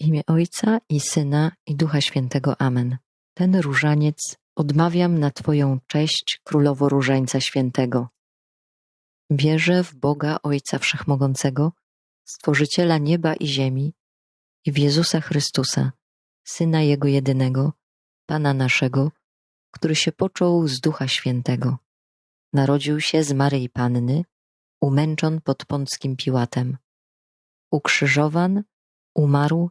Imię Ojca i Syna i Ducha Świętego. Amen. Ten różaniec odmawiam na Twoją cześć, Królowo Różańca Świętego. Wierzę w Boga Ojca Wszechmogącego, Stworzyciela nieba i ziemi i w Jezusa Chrystusa, Syna Jego jedynego, Pana naszego, który się począł z Ducha Świętego. Narodził się z Maryi Panny, umęczon pod Pąckim Piłatem. Ukrzyżowan, umarł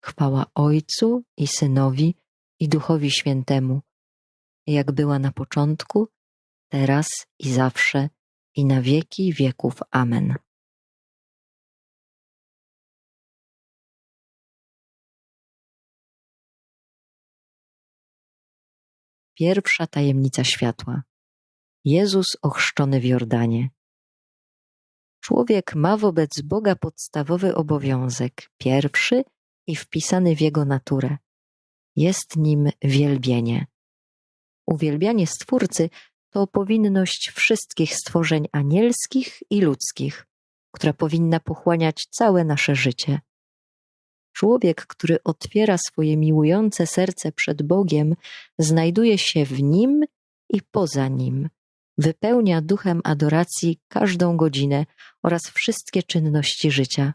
Chwała Ojcu i Synowi i Duchowi Świętemu, jak była na początku, teraz i zawsze, i na wieki wieków. Amen. Pierwsza tajemnica światła. Jezus ochrzczony w Jordanie. Człowiek ma wobec Boga podstawowy obowiązek, pierwszy i wpisany w jego naturę. Jest nim wielbienie. Uwielbianie Stwórcy to powinność wszystkich stworzeń anielskich i ludzkich, która powinna pochłaniać całe nasze życie. Człowiek, który otwiera swoje miłujące serce przed Bogiem, znajduje się w nim i poza nim. Wypełnia duchem adoracji każdą godzinę oraz wszystkie czynności życia.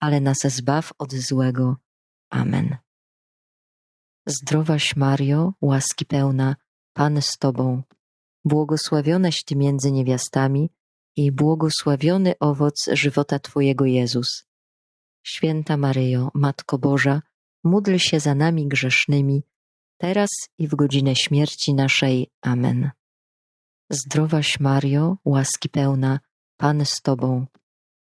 ale nas zbaw od złego. Amen. Zdrowaś Mario, łaski pełna, Pan z Tobą, błogosławionaś Ty między niewiastami i błogosławiony owoc żywota Twojego Jezus. Święta Maryjo, Matko Boża, módl się za nami grzesznymi, teraz i w godzinę śmierci naszej. Amen. Zdrowaś Mario, łaski pełna, Pan z Tobą,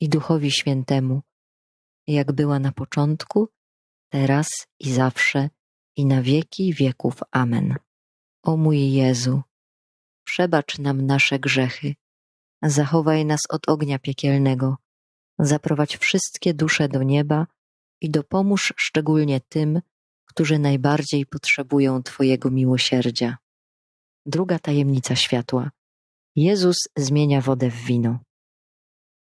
i Duchowi Świętemu, jak była na początku, teraz i zawsze, i na wieki wieków. Amen. O mój Jezu, przebacz nam nasze grzechy, zachowaj nas od ognia piekielnego, zaprowadź wszystkie dusze do nieba i dopomóż szczególnie tym, którzy najbardziej potrzebują Twojego miłosierdzia. Druga tajemnica światła. Jezus zmienia wodę w wino.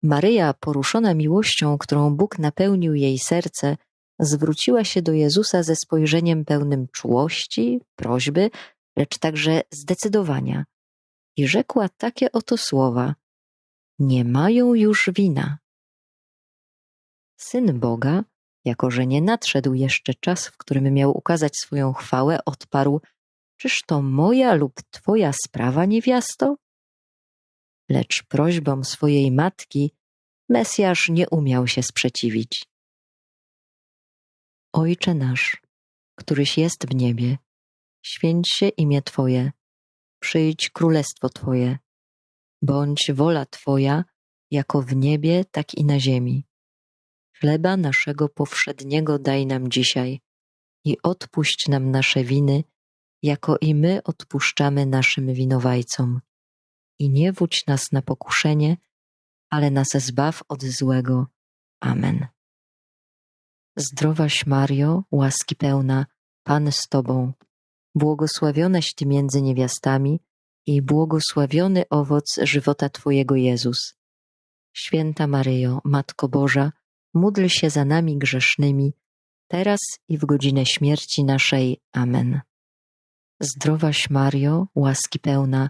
Maryja, poruszona miłością, którą Bóg napełnił jej serce, zwróciła się do Jezusa ze spojrzeniem pełnym czułości, prośby, lecz także zdecydowania i rzekła takie oto słowa: Nie mają już wina. Syn Boga, jako że nie nadszedł jeszcze czas, w którym miał ukazać swoją chwałę, odparł: Czyż to moja lub twoja sprawa, niewiasto? Lecz prośbom swojej matki Mesjasz nie umiał się sprzeciwić. Ojcze nasz, któryś jest w niebie, święć się imię Twoje, przyjdź królestwo Twoje, bądź wola Twoja, jako w niebie, tak i na ziemi. Chleba naszego powszedniego daj nam dzisiaj i odpuść nam nasze winy, jako i my odpuszczamy naszym winowajcom. I nie wódź nas na pokuszenie, ale nas zbaw od złego. Amen. Zdrowaś Mario, łaski pełna, Pan z Tobą, błogosławionaś Ty między niewiastami i błogosławiony owoc żywota Twojego Jezus. Święta Maryjo, Matko Boża, módl się za nami grzesznymi, teraz i w godzinę śmierci naszej. Amen. Zdrowaś Mario, łaski pełna,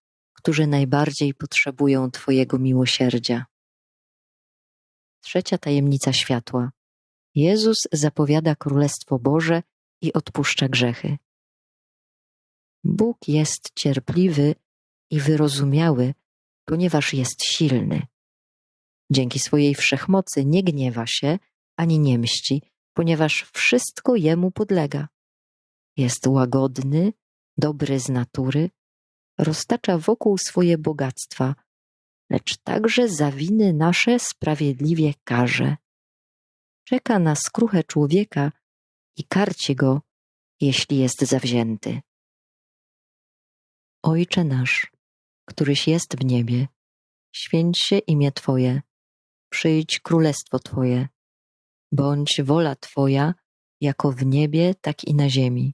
którzy najbardziej potrzebują Twojego miłosierdzia. Trzecia tajemnica światła. Jezus zapowiada Królestwo Boże i odpuszcza grzechy. Bóg jest cierpliwy i wyrozumiały, ponieważ jest silny. Dzięki swojej wszechmocy nie gniewa się ani nie mści, ponieważ wszystko jemu podlega. Jest łagodny, dobry z natury, roztacza wokół swoje bogactwa, lecz także za winy nasze sprawiedliwie karze. Czeka na skruchę człowieka i karci go, jeśli jest zawzięty. Ojcze nasz, któryś jest w niebie, święć się imię Twoje, przyjdź królestwo Twoje, bądź wola Twoja, jako w niebie, tak i na ziemi.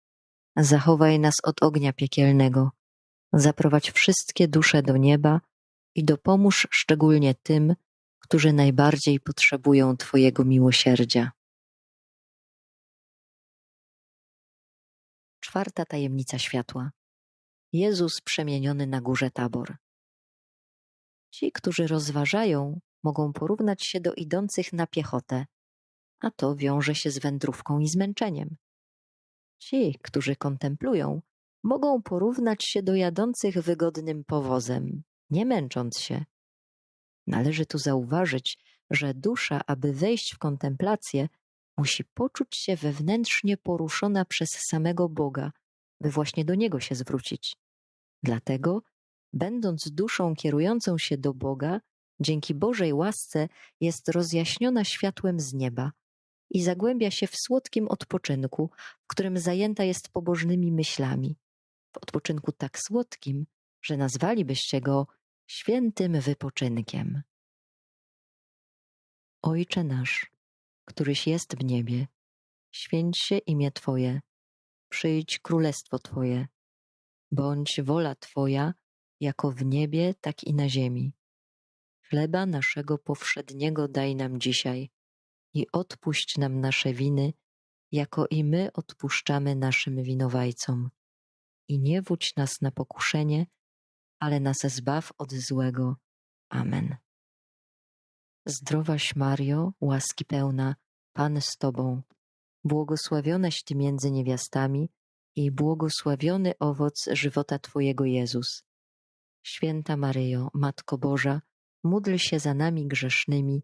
zachowaj nas od ognia piekielnego, zaprowadź wszystkie dusze do nieba i dopomóż szczególnie tym, którzy najbardziej potrzebują Twojego miłosierdzia. Czwarta tajemnica światła. Jezus przemieniony na górze Tabor. Ci, którzy rozważają, mogą porównać się do idących na piechotę, a to wiąże się z wędrówką i zmęczeniem. Ci, którzy kontemplują, mogą porównać się do jadących wygodnym powozem, nie męcząc się. Należy tu zauważyć, że dusza, aby wejść w kontemplację, musi poczuć się wewnętrznie poruszona przez samego Boga, by właśnie do Niego się zwrócić. Dlatego, będąc duszą kierującą się do Boga, dzięki Bożej łasce jest rozjaśniona światłem z nieba i zagłębia się w słodkim odpoczynku, w którym zajęta jest pobożnymi myślami. W odpoczynku tak słodkim, że nazwalibyście go świętym wypoczynkiem. Ojcze nasz, któryś jest w niebie, święć się imię Twoje, przyjdź królestwo Twoje, bądź wola Twoja, jako w niebie, tak i na ziemi. Chleba naszego powszedniego daj nam dzisiaj i odpuść nam nasze winy, jako i my odpuszczamy naszym winowajcom. I nie wódź nas na pokuszenie, ale nas zbaw od złego. Amen. Zdrowaś Mario, łaski pełna, Pan z Tobą, błogosławionaś Ty między niewiastami i błogosławiony owoc żywota Twojego Jezus. Święta Maryjo, Matko Boża, módl się za nami grzesznymi,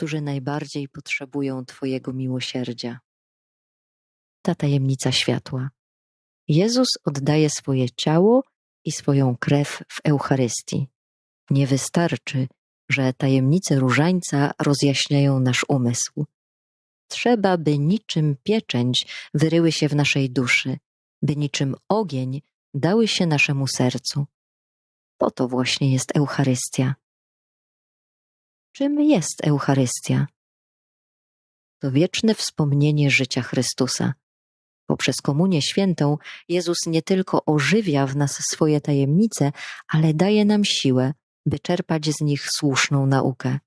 którzy najbardziej potrzebują Twojego miłosierdzia. Ta tajemnica światła. Jezus oddaje swoje ciało i swoją krew w Eucharystii. Nie wystarczy, że tajemnice różańca rozjaśniają nasz umysł. Trzeba, by niczym pieczęć wyryły się w naszej duszy, by niczym ogień dały się naszemu sercu. Po to właśnie jest Eucharystia. Czym jest Eucharystia? To wieczne wspomnienie życia Chrystusa. Poprzez Komunię Świętą Jezus nie tylko ożywia w nas swoje tajemnice, ale daje nam siłę, by czerpać z nich słuszną naukę.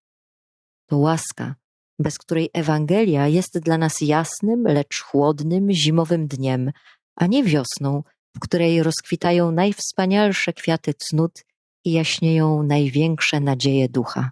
To łaska, bez której Ewangelia jest dla nas jasnym, lecz chłodnym, zimowym dniem, a nie wiosną, w której rozkwitają najwspanialsze kwiaty cnót i jaśnieją największe nadzieje ducha.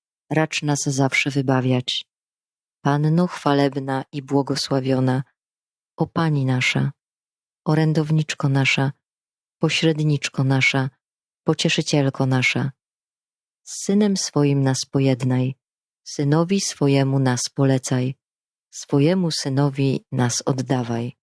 racz nas zawsze wybawiać. Panno chwalebna i błogosławiona, o Pani nasza, orędowniczko nasza, pośredniczko nasza, pocieszycielko nasza, z Synem swoim nas pojednaj, Synowi swojemu nas polecaj, swojemu Synowi nas oddawaj.